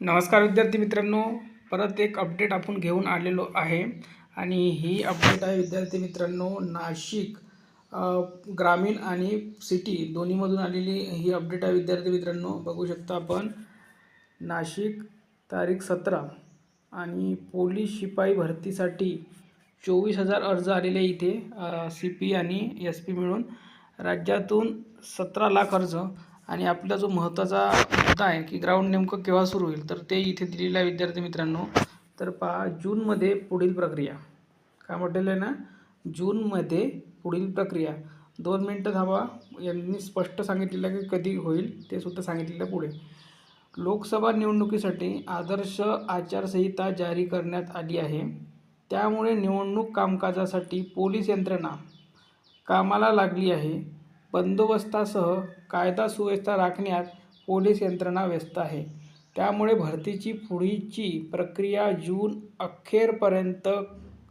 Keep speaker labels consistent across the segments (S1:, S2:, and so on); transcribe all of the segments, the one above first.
S1: नमस्कार विद्यार्थी मित्रांनो परत एक अपडेट आपण घेऊन आलेलो आहे. आणि ही अपडेट आहे विद्यार्थी मित्रांनो नाशिक ग्रामीण आणि सिटी दोन्हीमधून आलेली ही अपडेट आहे विद्यार्थी मित्रांनो. बघू शकता आपण नाशिक तारीख सतरा आणि पोलीस शिपाई भरतीसाठी चोवीस हजार अर्ज आलेले इथे सी पी आणि एस पी मिळून. राज्यातून सतरा लाख अर्ज आणि आपला जो महत्त्वाचा मुद्दा आहे की ग्राउंड नेमकं केव्हा सुरू होईल तर ते इथे दिलेलं आहे विद्यार्थी मित्रांनो. तर पहा जूनमध्ये पुढील प्रक्रिया. काय म्हटलेलं आहे ना? जूनमध्ये पुढील प्रक्रिया. दोन मिनटं थांबा. यांनी स्पष्ट सांगितलेलं आहे की कधी होईल ते सुद्धा सांगितलेलं पुढे. लोकसभा निवडणुकीसाठी आदर्श आचारसंहिता जारी करण्यात आली आहे. त्यामुळे निवडणूक कामकाजासाठी पोलीस यंत्रणा कामाला लागली आहे. बंदोबस्तासह कायदा सुव्यवस्था राखण्यात पोलीस यंत्रणा व्यस्त आहे. त्यामुळे भरतीची पुढीची प्रक्रिया जून अखेरपर्यंत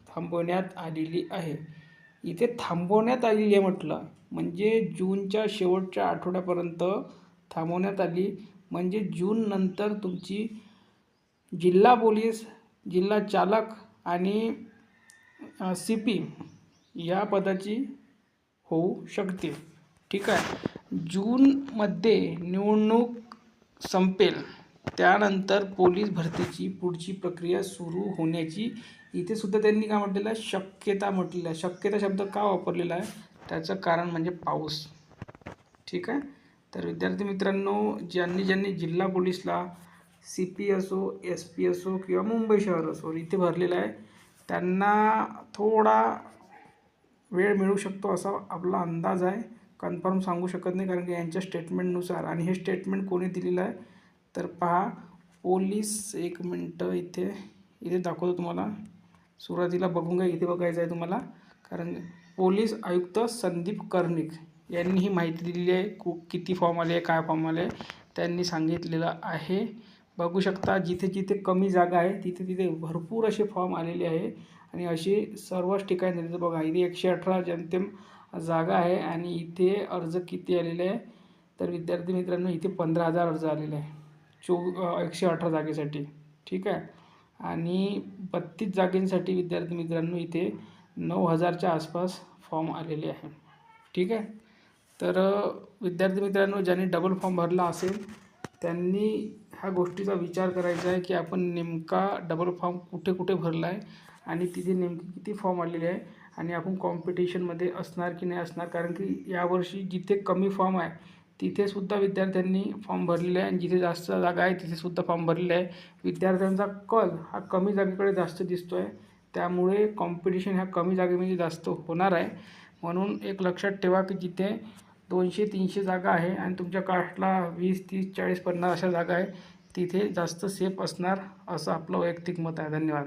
S1: थांबवण्यात आलेली आहे. इथे थांबवण्यात आलेली आहे म्हटलं म्हणजे जूनच्या शेवटच्या आठवड्यापर्यंत थांबवण्यात आली. म्हणजे जून नंतर तुमची जिल्हा पोलीस जिल्हा चालक आणि सी पी या पदाची होऊ शकते ठीक आहे. जूनमध्ये निवडणूक संपेल. त्यानंतर पोलीस भरतीची पुढची प्रक्रिया सुरू होण्याची इथे सुद्धा त्यांनी काय म्हटलेलं आहे? शक्यता म्हटलेलं आहे. शक्यता शब्द का वापरलेला आहे? त्याचं कारण म्हणजे पाऊस. ठीक आहे? तर विद्यार्थी मित्रांनो ज्यांनी ज्यांनी जिल्हा पोलीसला सी पी असो एस पी असो किंवा मुंबई शहर असो इथे भरलेलं आहे त्यांना थोडा वेळ मिळू शकतो असा आपला अंदाज आहे. कन्फर्म सांगू शकत नाही कारण की यांच्या स्टेटमेंटनुसार आणि हे स्टेटमेंट कोणी दिलेलं आहे तर पहा पोलीस एक मिनटं इथे इथे दाखवतो तुम्हाला. सुरुवातीला बघून घ्या इथे बघायचं आहे तुम्हाला. कारण पोलीस आयुक्त संदीप कर्णिक यांनी ही माहिती दिलेली आहे कु किती फॉर्म आले काय फॉर्म आले त्यांनी सांगितलेलं आहे. बघू शकता जिथे जिथे कमी जागा आहे तिथे तिथे भरपूर असे फॉर्म आलेले आहे. आणि असे सर्वच ठिकाणी बघा इथे एकशे अठरा जनतेम जागा आहे आणि इथे अर्ज किती आलेले आहे? तर विद्यार्थी मित्रांनो इथे पंधरा हजार अर्ज आलेले आहे. चो एकशे अठरा जागेसाठी. ठीक आहे? आणि बत्तीस जागेंसाठी विद्यार्थी मित्रांनो इथे नऊ हजारच्या आसपास फॉर्म आलेले आहे. ठीक आहे? तर विद्यार्थी मित्रांनो ज्यांनी डबल फॉर्म भरला असेल त्यांनी ह्या गोष्टीचा विचार करायचा आहे की आपण नेमका डबल फॉर्म कुठे कुठे भरला आहे आणि तिथे नेमके किती फॉर्म आलेले आहे. आणि आपण कॉम्पिटिशनमध्ये असणार की नाही असणार? कारण की यावर्षी जिथे कमी फॉर्म आहे तिथेसुद्धा विद्यार्थ्यांनी फॉर्म भरलेले आहे. आणि जिथे जास्त जागा आहे तिथेसुद्धा फॉर्म भरलेले आहे. विद्यार्थ्यांचा कल हा कमी जागेकडे जास्त दिसतो आहे त्यामुळे कॉम्पिटिशन ह्या कमी जागेमध्ये जास्त होणार आहे. म्हणून एक लक्षात ठेवा की जिथे दोनशे तीनशे जागा आहे आणि तुमच्या कास्टला वीस तीस चाळीस पन्नास अशा जागा आहे तिथे जास्त सेफ असणार असं आपलं वैयक्तिक मत आहे. धन्यवाद.